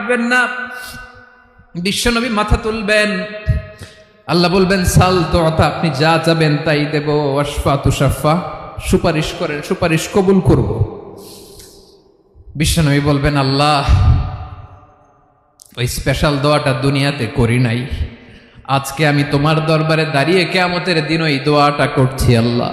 পারবেন না। বিশ্বনবী মাথা তুলবেন। আল্লাহ বলবেন, সাল তো আপনি যা যাবেন তাই দেব। অশফা তুষাফা সুপারিশ করেন, সুপারিশ কবুল করব। বিশ্বনবী বলবেন, আল্লাহ, ওই স্পেশাল দোয়াটা দুনিয়াতে করি নাই। আজকে আমি তোমার দরবারে দাঁড়িয়ে কেয়ামতের দিন ওই দোয়াটা করছি, আল্লাহ।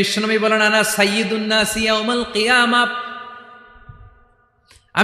বিশ্বনবী বলেন আনা সাইয়্যিদুন নাসি ইয়াউমাল কিয়ামা?